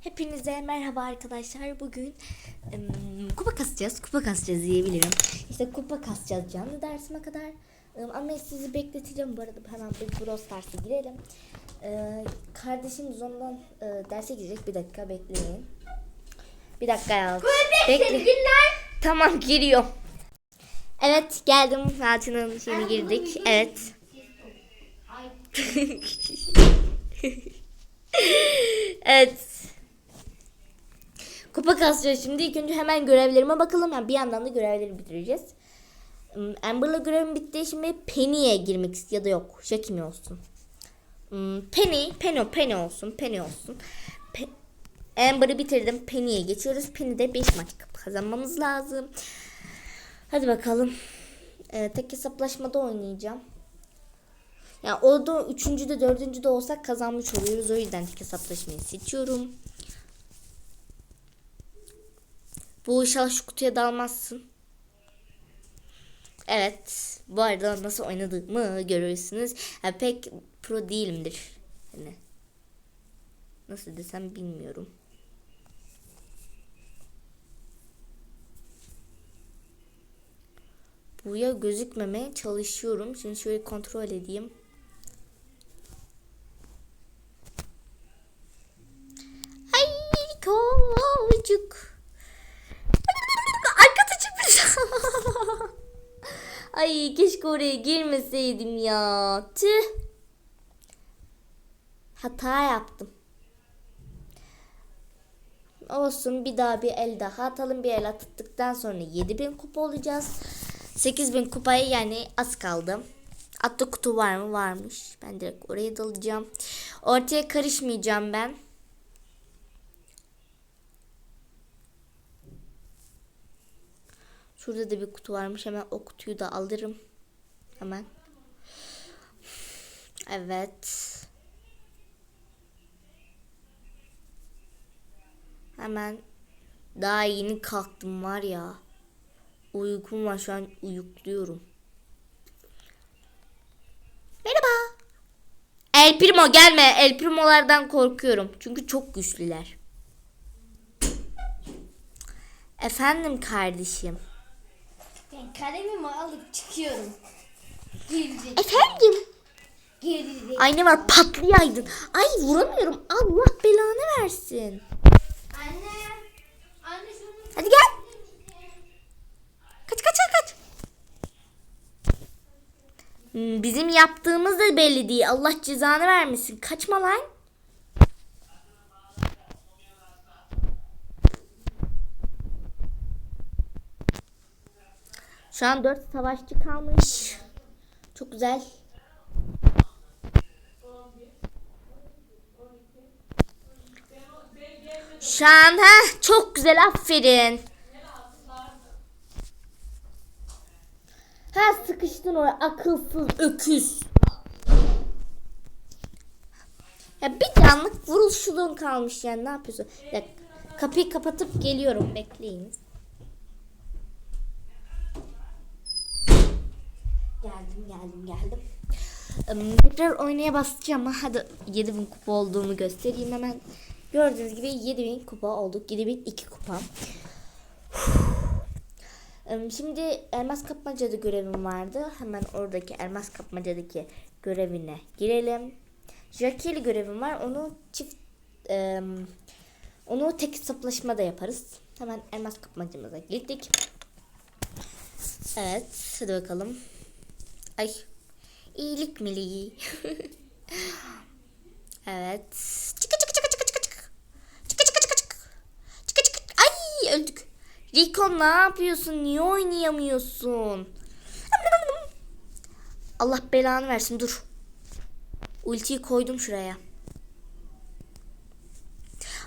Hepinize merhaba arkadaşlar. Bugün ım, kupa kasacağız. Kupa kasacağız diyebilirim. İşte kupa kasacağız canlı dersime kadar. Im, ama sizi bekleteceğim. Bu arada hemen bir Brawl Stars'a girelim. Ee, kardeşim zondan e, derse girecek. Bir dakika bekleyin. Bir dakika ya. Bekle. Tamam giriyor. Evet geldim. Fatih'in şeyine girdik. Evet. evet. Kupa kasacağız şimdi. İlk önce hemen görevlerime bakalım. Yani bir yandan da görevleri bitireceğiz. Hmm, Amber'la görevim bitti. Şimdi Penny'e girmek istiyor ya da yok. Jackie olsun? Hmm, Penny, Penny, Penny olsun. Penny olsun. Pe- Amber'ı bitirdim. Penny'e geçiyoruz. Penny'de 5 maç kazanmamız lazım. Hadi bakalım. Ee, tek hesaplaşmada oynayacağım. Yani o da üçüncü de dördüncü de olsak kazanmış oluyoruz. O yüzden tek hesaplaşmayı seçiyorum. Bu inşallah şu kutuya dalmazsın. Evet. Bu arada nasıl oynadığımı görürsünüz. Yani pek pro değilimdir. Yani nasıl desem bilmiyorum. Buya gözükmemeye çalışıyorum. Şimdi şöyle kontrol edeyim. Ay kovacık. Ay keşke oraya girmeseydim ya. Tüh. Hata yaptım. Olsun bir daha bir el daha atalım. Bir el attıktan sonra 7000 kupa olacağız. 8000 kupaya yani az kaldı. Atlı kutu var mı? Varmış. Ben direkt oraya dalacağım. Ortaya karışmayacağım ben. Şurada da bir kutu varmış. Hemen o kutuyu da alırım. Hemen. Evet. Hemen daha yeni kalktım var ya. Uykum var şu an uyukluyorum. Merhaba. El Primo gelme. El Primo'lardan korkuyorum. Çünkü çok güçlüler. Efendim kardeşim. Kalemimi alıp çıkıyorum. Gelecek. Efendim. Gelecek. Ay ne var patlayaydın. Ay vuramıyorum. Allah belanı versin. Anne. Anne şunu. Hadi gel. Kaç kaç kaç kaç. Hmm, Bizim yaptığımız da belli değil. Allah cezanı vermesin. Kaçma lan. Şu an dört savaşçı kalmış. Çok güzel. Şu an ha çok güzel aferin. Ha sıkıştın oraya akılsız öküz. Ya bir canlık vurulşuluğun kalmış yani ne yapıyorsun? Dakika, kapıyı kapatıp geliyorum bekleyin. Geldim geldim geldim. Im, Tekrar oynaya basacağım ama hadi 7000 kupa olduğumu göstereyim hemen. Gördüğünüz gibi 7000 kupa olduk. 7002 kupa. Im, Şimdi elmas kapmacada görevim vardı. Hemen oradaki elmas kapmacadaki görevine girelim. Jackie görevim var. Onu çift onu tek hesaplaşmada yaparız. Hemen elmas kapmacamıza gittik. Evet, hadi bakalım. Ay. İyilik meleği. evet. Çıkı çıkı çıkı çıkı çıkı çıkı. Çıkı çıkı çıkı çıkı. Çıkı çıkı. Ay öldük. Rico ne yapıyorsun? Niye oynayamıyorsun? Allah belanı versin dur. Ultiyi koydum şuraya.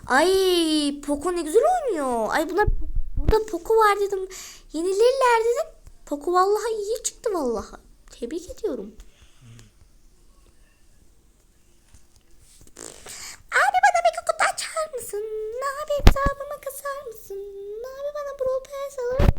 Ay Poco ne güzel oynuyor. Ay buna burada Poco var dedim. Yenilirler dedim. Poco vallahi iyi çıktı vallahi. Tebrik ediyorum. Abi bana bir kutu açar mısın? Abi hesabıma kasar mısın? Abi bana Brawl Pass alır?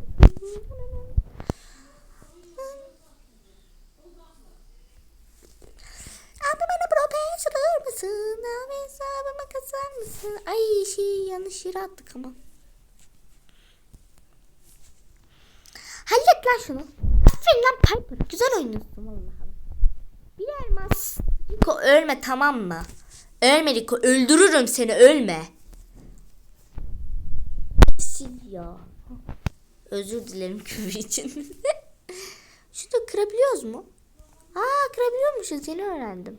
Abi bana Brawl Pass alır mısın? Abi hesabıma kasar mısın? Ay şey yanlış yere attık ama. Hallet lan şunu. Aferin lan Piper. Güzel oynuyorsun vallahi. Bir elmas. Rico ölme tamam mı? Ölme Rico. Öldürürüm seni ölme. Sil ya. Özür dilerim küfür için. Şunu kırabiliyoruz mu? Aa kırabiliyormuşuz yeni öğrendim.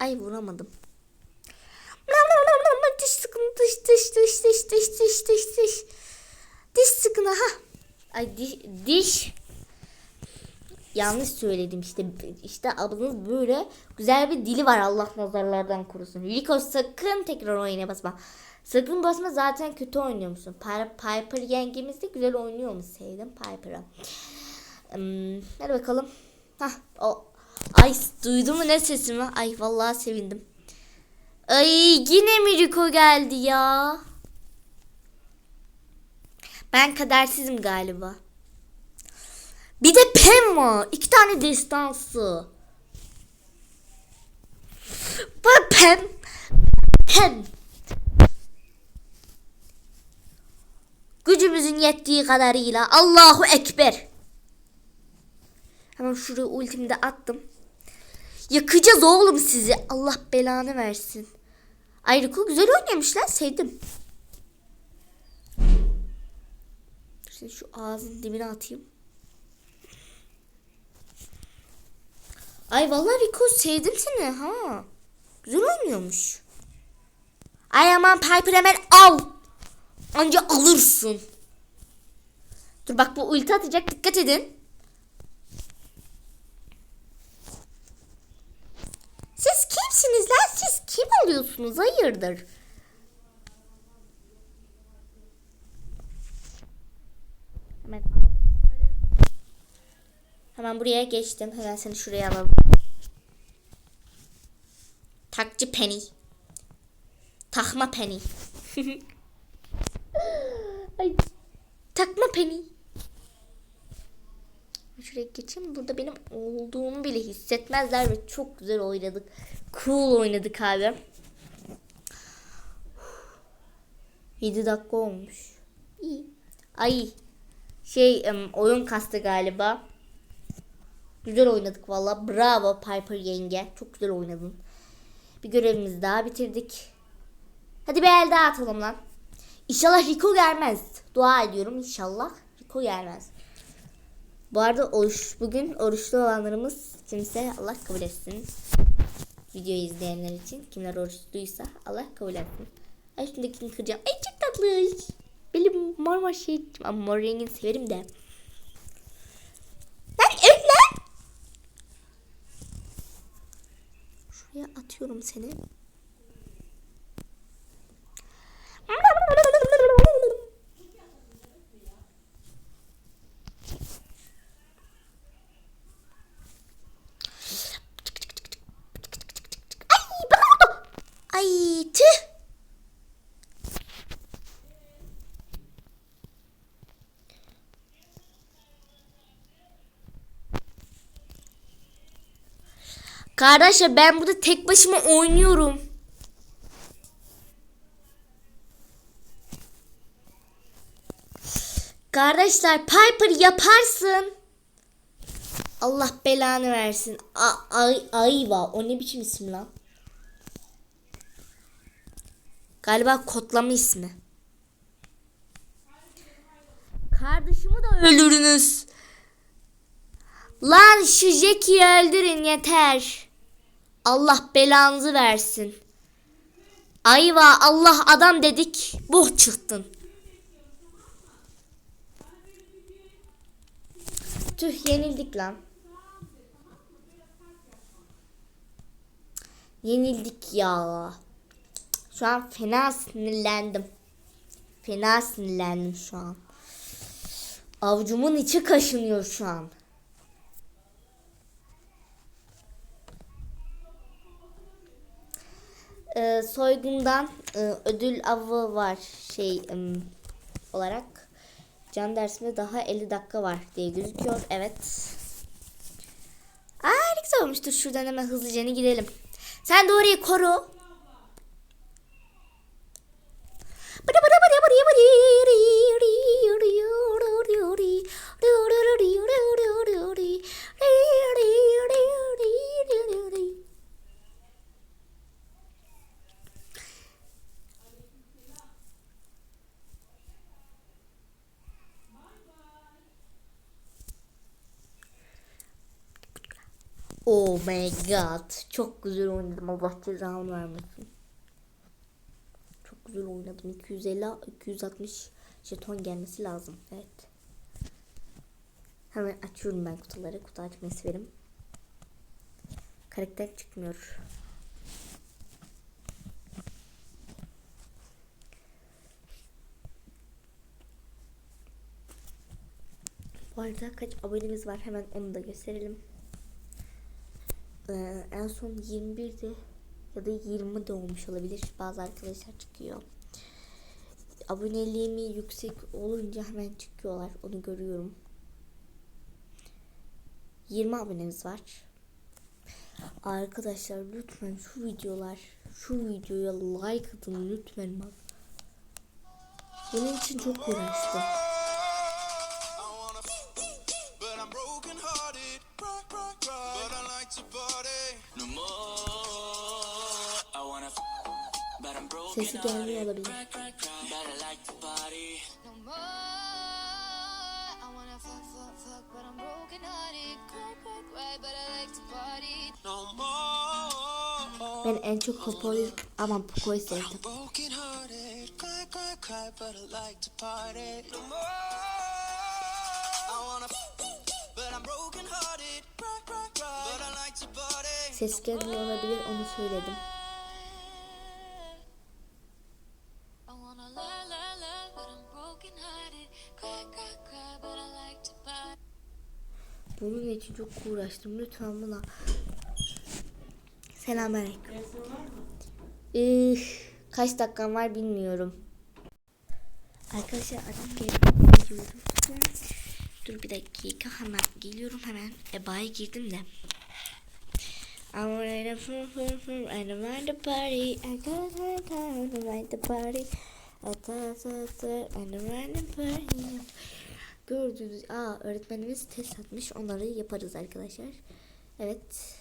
Ay vuramadım. Diş sıkıntı diş diş diş diş diş diş diş diş. Diş sıkıntı ha. Ay diş, diş. Yanlış söyledim işte. İşte ablanız böyle güzel bir dili var Allah nazarlardan korusun. Rico sakın tekrar oyuna basma. Sakın basma zaten kötü oynuyormuşsun. Piper, Piper yengemiz de güzel oynuyormuş. Sevdim Piper'ı. Hmm, hadi bakalım. Hah, o. Ay duydun mu ne sesimi? Ay vallahi sevindim. Ay yine mi Rico geldi ya? Ben kadersizim galiba. Bir de Pem var. İki tane destansı. Bu Pem. Pem. Gücümüzün yettiği kadarıyla Allahu Ekber. Hemen şuraya ultimi attım. Yakacağız oğlum sizi. Allah belanı versin. Ay Rico güzel oynamış lan sevdim. Şimdi şu ağzın dibine atayım. Ay vallahi Rico sevdim seni ha. Güzel oynuyormuş. Ay aman Piper hemen al. Anca alırsın. Dur bak bu ulti atacak dikkat edin. Siz kimsiniz lan? Siz kim oluyorsunuz? Hayırdır? Hemen buraya geçtim. Hemen seni şuraya alalım. Takçı Penny. Takma Penny. Ay, takma Penny. Şuraya geçeyim. Burada benim olduğumu bile hissetmezler ve çok güzel oynadık. Cool oynadık abi. 7 dakika olmuş. İyi. Ay. Şey oyun kastı galiba. Güzel oynadık valla. Bravo Piper yenge. Çok güzel oynadın. Bir görevimizi daha bitirdik. Hadi bir el daha atalım lan. İnşallah Rico gelmez. Dua ediyorum inşallah Rico gelmez. Bu arada oruç, bugün oruçlu olanlarımız kimse Allah kabul etsin. Videoyu izleyenler için kimler oruçluysa Allah kabul etsin. Ay şundakini kıracağım. Ay çok tatlı. Benim mor mor şey. Mor rengini severim de. Lan öl lan. Şuraya atıyorum seni. Ay bana Ay tüh. Kardeşler ben burada tek başıma oynuyorum. Kardeşler Piper yaparsın. Allah belanı versin. A ay Ayva. O ne biçim isim lan? Galiba kodlama ismi. Kardeşimi de öldürünüz. Lan şu Jackie'yi öldürün yeter. Allah belanızı versin. Ayva Allah adam dedik. Boh çıktın. Tüh yenildik lan. Yenildik ya. Şu an fena sinirlendim. Fena sinirlendim şu an. Avucumun içi kaşınıyor şu an. soygundan e, ödül avı var şey e, olarak. Can dersinde daha 50 dakika var diye gözüküyor. Evet. Aa güzel olmuştur. Şuradan hemen hızlıca gidelim. Sen de orayı koru. Oh my god. Çok güzel oynadım. Allah cezamı vermesin. Çok güzel oynadım. 250 260 jeton gelmesi lazım. Evet. Hemen açıyorum ben kutuları. Kutu açmayı severim. Karakter çıkmıyor. Bu arada kaç abonemiz var hemen onu da gösterelim. Ee, en son 21'di ya da 20 de olmuş olabilir. Bazı arkadaşlar çıkıyor. Aboneliğimi yüksek olunca hemen çıkıyorlar. Onu görüyorum. 20 abonemiz var. Arkadaşlar lütfen şu videolar, şu videoya like atın lütfen bak. Bunun için çok uğraştım. Broken hearted. Cry, cry, cry, but I like to party. Ses gelmiyor olabilir onu söyledim. Bunun için çok uğraştım. Lütfen buna. Selamünaleyküm. Üf, kaç dakikam var bilmiyorum. Arkadaşlar artık geliyorum. Dur bir dakika hemen geliyorum hemen. Eba'ya girdim de. I'm ready for for for I don't mind the party. I I don't the party. I don't mind the party. Gördüğünüz aa öğretmenimiz test atmış. Onları yaparız arkadaşlar. Evet.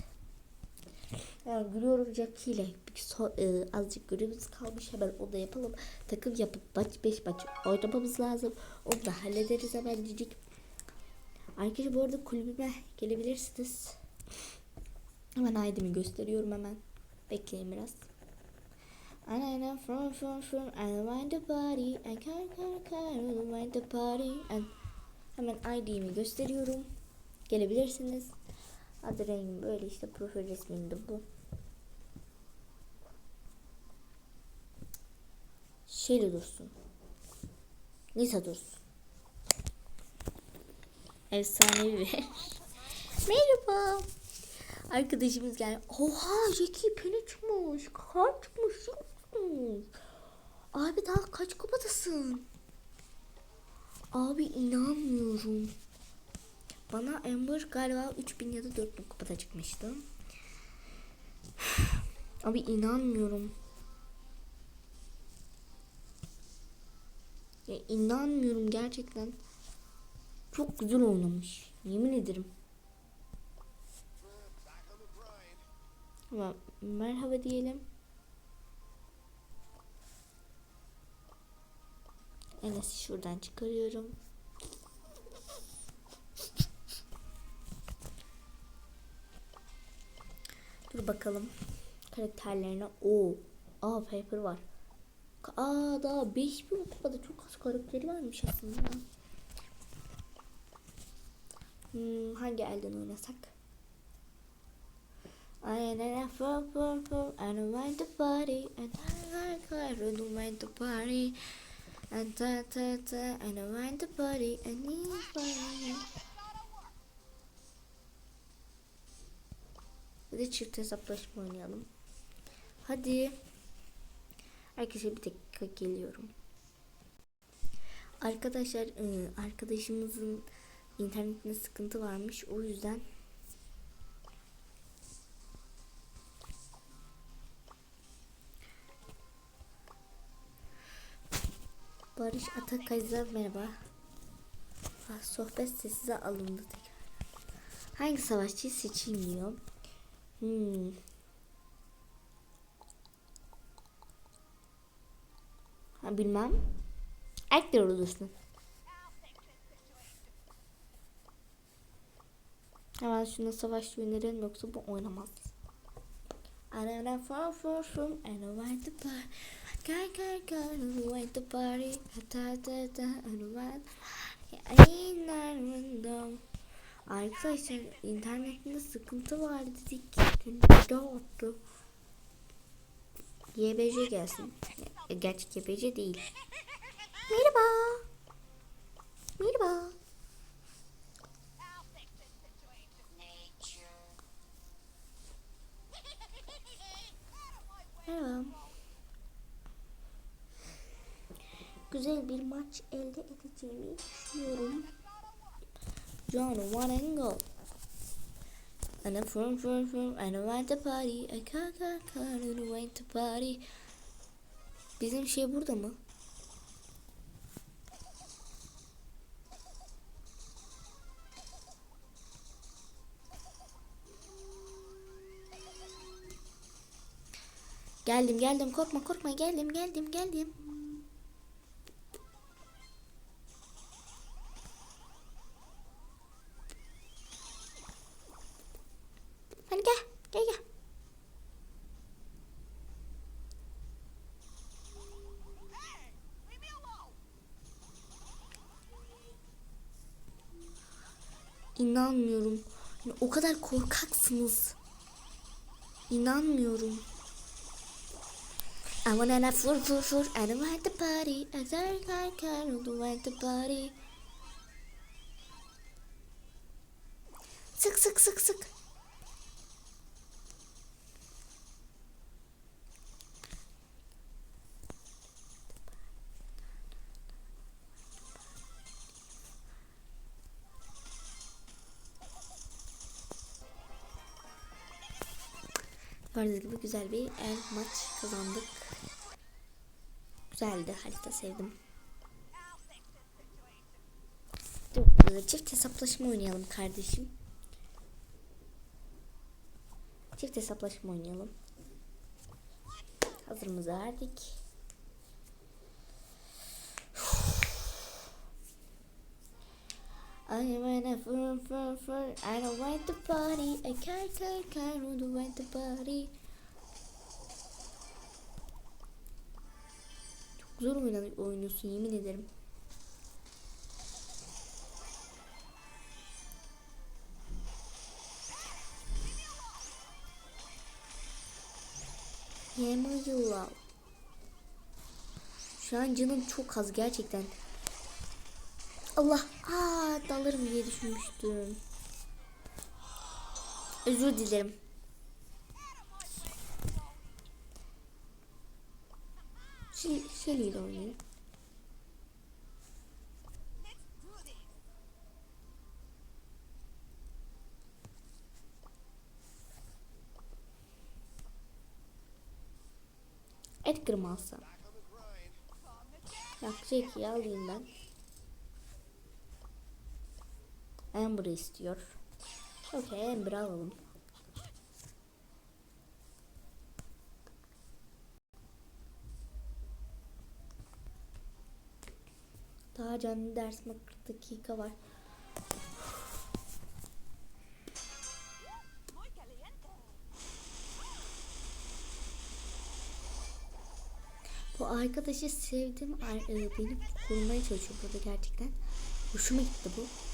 Yani gülüyorum Jackie ile so, e, azıcık görevimiz kalmış. Hemen onu da yapalım. Takım yapıp maç 5 maç oynamamız lazım. Onu da hallederiz hemen cicik. Arkadaşlar bu arada kulübüme gelebilirsiniz. Hemen ID'mi gösteriyorum hemen. Bekleyin biraz. And I know from from from I mind the party I can't I don't mind the party and hemen ID'mi gösteriyorum. Gelebilirsiniz. Adı rengim böyle işte profil resmim de bu. Şöyle dursun. Nisa dursun. Efsanevi bir. Merhaba. Arkadaşımız geldi. Oha Jackie peni çıkmış. Abi daha kaç kupadasın? Abi inanmıyorum. Bana Amber galiba 3000 ya da 4000 kupada çıkmıştı. Abi inanmıyorum. Ya inanmıyorum gerçekten. Çok güzel oynamış. Yemin ederim. Ama merhaba diyelim. Enes'i şuradan çıkarıyorum. Dur bakalım. Karakterlerine. o Aa Paper var. Aa daha 5000 kupada çok az karakteri varmış aslında. Hmm, hangi elden oynasak? I don't for for for I don't mind the party I like I don't mind the party and ta ta ta I don't mind the you party. Bir de çift hesaplaşma oynayalım. Hadi. Herkese bir dakika geliyorum. Arkadaşlar ıı, arkadaşımızın internetinde sıkıntı varmış. O yüzden Barış Atakayza merhaba. Ah, sohbet sessize alındı tekrar. Hangi savaşçıyı seçeyim diyor. Hmm. Ha, bilmem. Erkekler olursun. Hemen şuna savaş önerelim yoksa bu oynamaz. I far far from I don't want to girl, I don't want to party. Ta ta ta, I don't Arkadaşlar internetinde sıkıntı var dedik. Dün daha attı. YBC gelsin. Gerçi YBC değil. Merhaba. Merhaba. Merhaba. Güzel bir maç elde edeceğimi düşünüyorum. John, one and go. And I'm from, from, from, and I want to party. I can't, can't, can't, I want to party. Bizim şey burada mı? Geldim geldim korkma korkma geldim geldim geldim. Hadi gel gel gel. İnanmıyorum. Yani o kadar korkaksınız. İnanmıyorum. I wanna fur fur fur I don't want to party I like I don't want to party Gibi güzel bir el maç kazandık. Güzeldi harita sevdim. Çift hesaplaşma oynayalım kardeşim. Çift hesaplaşma oynayalım. Hazırımızı verdik. I fun fun I don't want to party I can't can't can't don't want to party Çok zor oynuyorsun yemin ederim. Yılla. Şu an canım çok az gerçekten. Allah. Aa dalarım diye düşünmüştüm. Özür dilerim. Şey, Shelly ile oynayayım. Edgar mı alsam? Yok Jackie'yi alayım ben. Amber istiyor. Okey Amber alalım. Daha canlı dersime 40 dakika var. Bu arkadaşı sevdim. E, Beni korumaya çalışıyor burada gerçekten. Hoşuma gitti bu.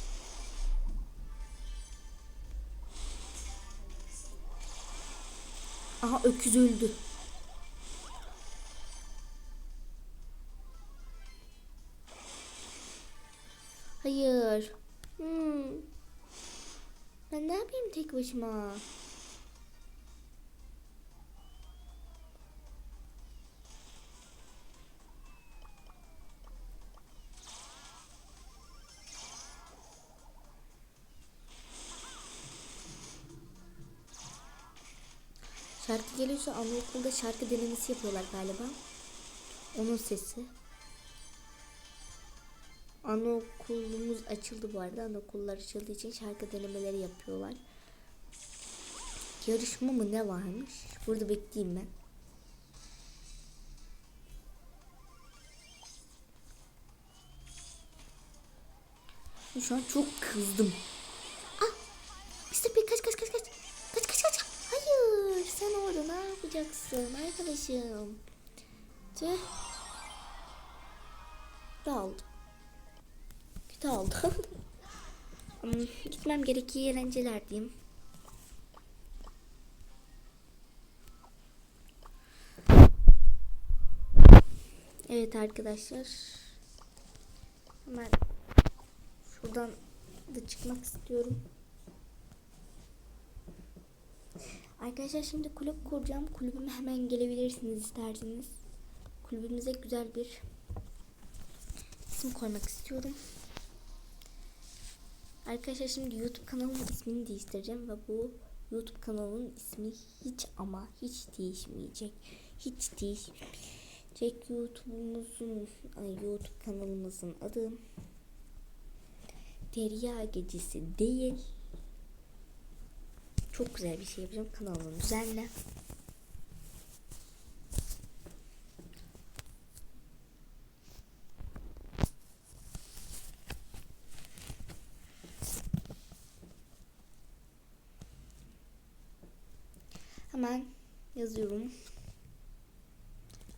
Aha öküz öldü. Hayır. Hmm. Ben ne yapayım tek başıma? Şarkı geliyorsa anaokulda şarkı denemesi yapıyorlar galiba. Onun sesi. Anaokulumuz açıldı bu arada. Anaokullar açıldığı için şarkı denemeleri yapıyorlar. Yarışma mı ne varmış? Burada bekleyeyim ben. Şu an çok kızdım. Yapmayacaksın arkadaşım. Tüh. Kötü oldu. Kötü oldu. Gitmem gerek iyi eğlenceler diyeyim. Evet arkadaşlar. Hemen şuradan da çıkmak istiyorum. Arkadaşlar şimdi kulüp kuracağım. Kulübüme hemen gelebilirsiniz isterseniz. Kulübümüze güzel bir isim koymak istiyorum. Arkadaşlar şimdi YouTube kanalımın ismini değiştireceğim ve bu YouTube kanalının ismi hiç ama hiç değişmeyecek. Hiç değişmeyecek. YouTube'umuzun YouTube kanalımızın adı Derya Gecesi değil. Çok güzel bir şey yapacağım. Kanalımı düzenle. Hemen yazıyorum.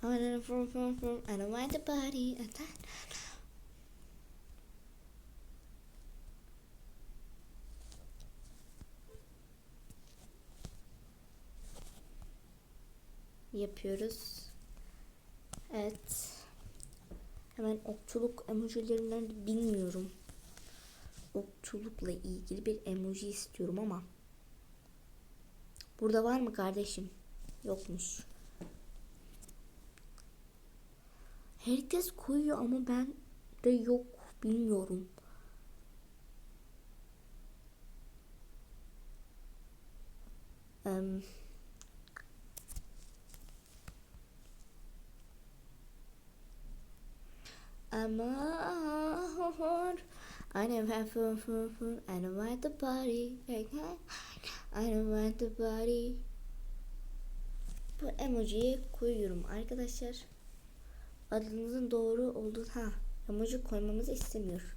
I don't want the body. Yapıyoruz. Evet. Hemen okçuluk emojilerinden de bilmiyorum. Okçulukla ilgili bir emoji istiyorum ama burada var mı kardeşim? Yokmuş. Herkes koyuyor ama ben de yok bilmiyorum. Amor I don't have fun, fun, fun. I don't want the. Like, I don't want the body. Bu emojiyi koyuyorum arkadaşlar. Adınızın doğru olduğu ha emoji koymamızı istemiyor.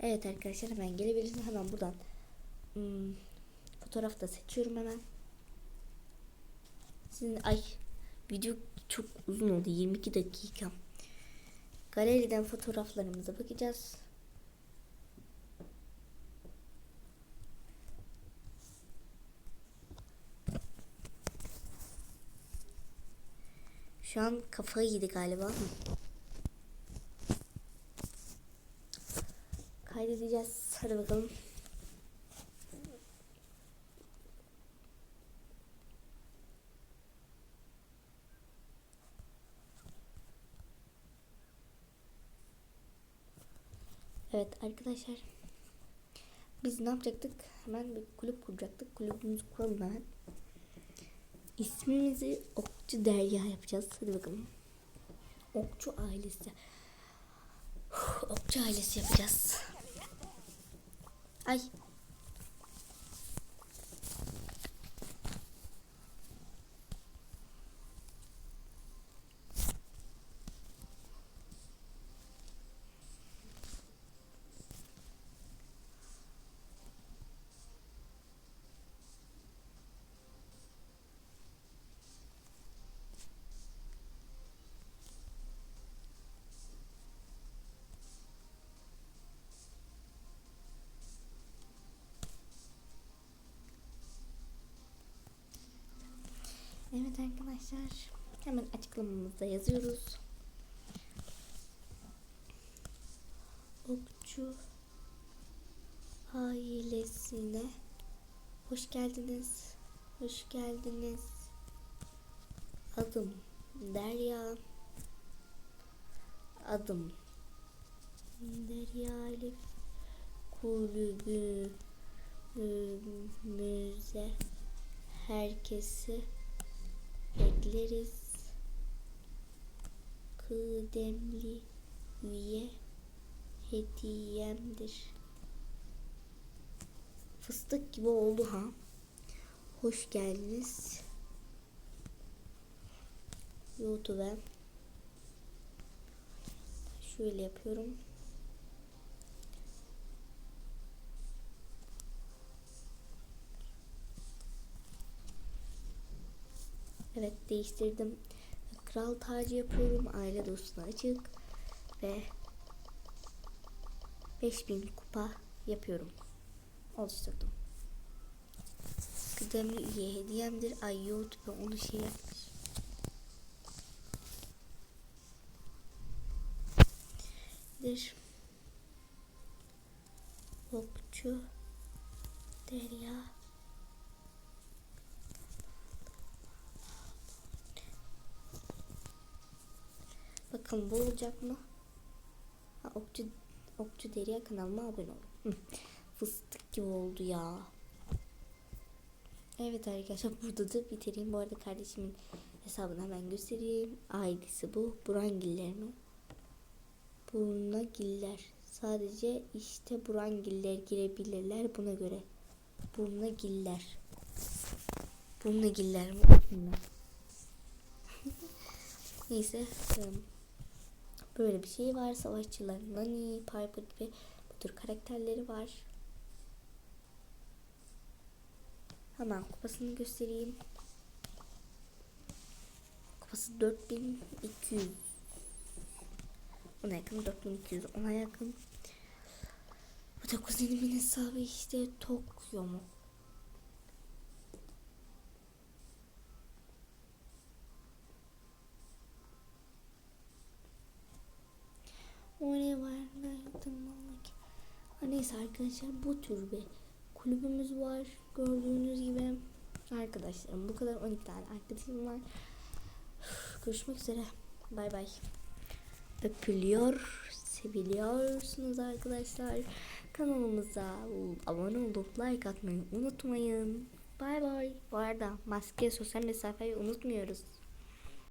Evet arkadaşlar hemen gelebilirsiniz. Hemen buradan hmm, fotoğraf da seçiyorum hemen. Sizin ay video çok uzun oldu 22 dakika. Galeriden fotoğraflarımıza bakacağız. Şu an kafayı yedi galiba. Kaydedeceğiz. Hadi bakalım. Evet arkadaşlar. Biz ne yapacaktık? Hemen bir kulüp kuracaktık. Kulübümüzü kuralım hemen. İsmimizi Okçu Derya yapacağız. Hadi bakalım. Okçu ailesi. Okçu ailesi yapacağız. Ay. Evet arkadaşlar. Hemen açıklamamızda yazıyoruz. Okçu ailesine hoş geldiniz. Hoş geldiniz. Adım Derya. Adım Derya Elif. Kulübümüze herkesi bekleriz. Kıdemli üye hediyemdir. Fıstık gibi oldu ha. Hoş geldiniz. YouTube'a. Şöyle yapıyorum. Evet değiştirdim. Kral tacı yapıyorum. Aile dostuna açık. Ve 5000 kupa yapıyorum. Oluşturdum. Kıdemli üye hediyemdir. Ay YouTube onu şey yapmış. dir. Okçu Derya Bakın bu olacak mı? Ha, okçu Okçu Derya kanalıma abone olun. Fıstık gibi oldu ya. Evet arkadaşlar burada da bitireyim. Bu arada kardeşimin hesabını hemen göstereyim. ID'si bu. Burangiller mi? Burnagiller. Sadece işte Burangiller girebilirler buna göre. Burnagiller. Burnagiller mi? Neyse. ım, Böyle bir şey var. Savaşçılar Nani, Piper gibi bu tür karakterleri var. Hemen kupasını göstereyim. Kupası 4200. Ona yakın 4200 ona yakın. Bu da kuzenimin hesabı işte Tokyo mu? Oraya var. Neyse arkadaşlar bu tür bir kulübümüz var. Gördüğünüz gibi arkadaşlarım bu kadar 12 tane arkadaşım var. Görüşmek üzere. Bay bay öpülüyor, seviliyorsunuz arkadaşlar. Kanalımıza abone olup like atmayı unutmayın. Bay bay. Bu arada maske, sosyal mesafeyi unutmuyoruz.